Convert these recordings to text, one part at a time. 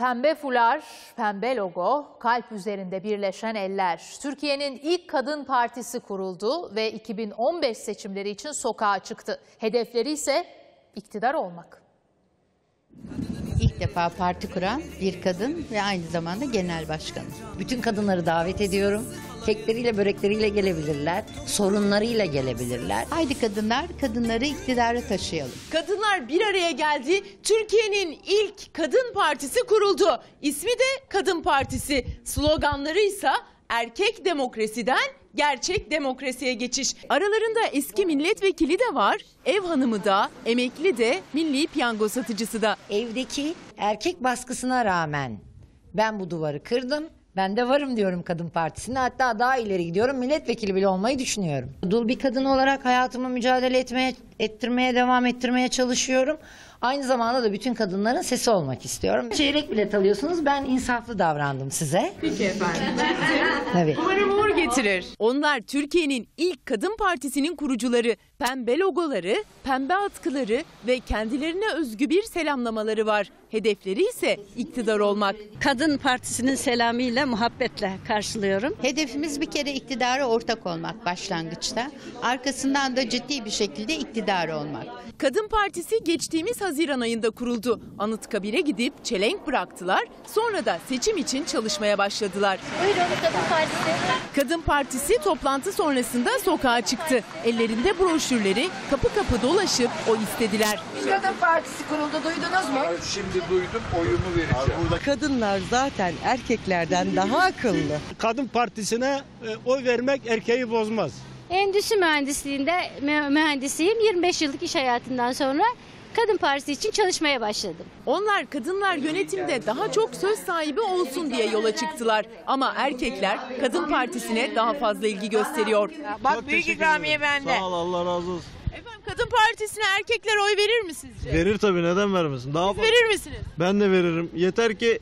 Pembe fular, pembe logo, kalp üzerinde birleşen eller. Türkiye'nin ilk kadın partisi kuruldu ve 2015 seçimleri için sokağa çıktı. Hedefleri ise iktidar olmak. İlk defa parti kuran bir kadın ve aynı zamanda genel başkanı. Bütün kadınları davet ediyorum. Kekleriyle, börekleriyle gelebilirler. Sorunlarıyla gelebilirler. Haydi kadınlar, kadınları iktidara taşıyalım. Kadınlar bir araya geldi. Türkiye'nin ilk kadın partisi kuruldu. İsmi de Kadın Partisi. Sloganları ise erkek demokrasiden gerçek demokrasiye geçiş. Aralarında eski milletvekili de var, ev hanımı da, emekli de, milli piyango satıcısı da. Evdeki erkek baskısına rağmen ben bu duvarı kırdım. Ben de varım diyorum kadın partisine. Hatta daha ileri gidiyorum. Milletvekili bile olmayı düşünüyorum. Dul bir kadın olarak hayatımı mücadele etmeye, ettirmeye, devam ettirmeye çalışıyorum. Aynı zamanda da bütün kadınların sesi olmak istiyorum. Çeyrek bilet alıyorsunuz. Ben insaflı davrandım size. Peki efendim. Tabii. Umarım uğur getirir. Onlar Türkiye'nin ilk kadın partisinin kurucuları. Pembe logoları, pembe atkıları ve kendilerine özgü bir selamlamaları var. Hedefleri ise iktidar olmak. Kadın Partisi'nin selamıyla muhabbetle karşılıyorum. Hedefimiz bir kere iktidara ortak olmak başlangıçta. Arkasından da ciddi bir şekilde iktidar olmak. Kadın Partisi geçtiğimiz Haziran ayında kuruldu. Anıtkabir'e gidip çelenk bıraktılar. Sonra da seçim için çalışmaya başladılar. Buyurun Kadın Partisi. Kadın Partisi toplantı sonrasında sokağa çıktı. Ellerinde broşürleri kapı kapı dolaşıp o istediler. Kadın Partisi kuruldu duydunuz mu? Şimdi duydum oyumu vereceğim. Kadınlar zaten erkeklerden daha akıllı. Kadın partisine e, oy vermek erkeği bozmaz. Endüstri mühendisliğinde mü- mühendisiyim. 25 yıllık iş hayatından sonra Kadın Partisi için çalışmaya başladım. Onlar kadınlar yönetimde daha çok söz sahibi olsun diye yola çıktılar. Ama erkekler Kadın Partisi'ne daha fazla ilgi gösteriyor. Bak büyük ikramiye bende. Sağ ol Allah razı olsun. Efendim Kadın Partisi'ne erkekler oy verir mi sizce? Verir tabii neden vermesin? Daha fazla. Verir misiniz? Ben de veririm. Yeter ki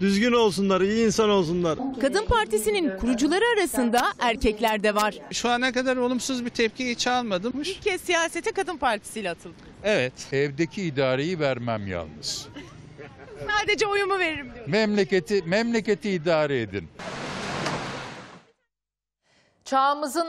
düzgün olsunlar, iyi insan olsunlar. Kadın Partisi'nin kurucuları arasında erkekler de var. Şu ana kadar olumsuz bir tepki hiç almadım. İlk kez siyasete Kadın Partisi ile atıldı. Evet. Evdeki idareyi vermem yalnız. Sadece oyumu veririm diyor. Memleketi memleketi idare edin. Çağımızın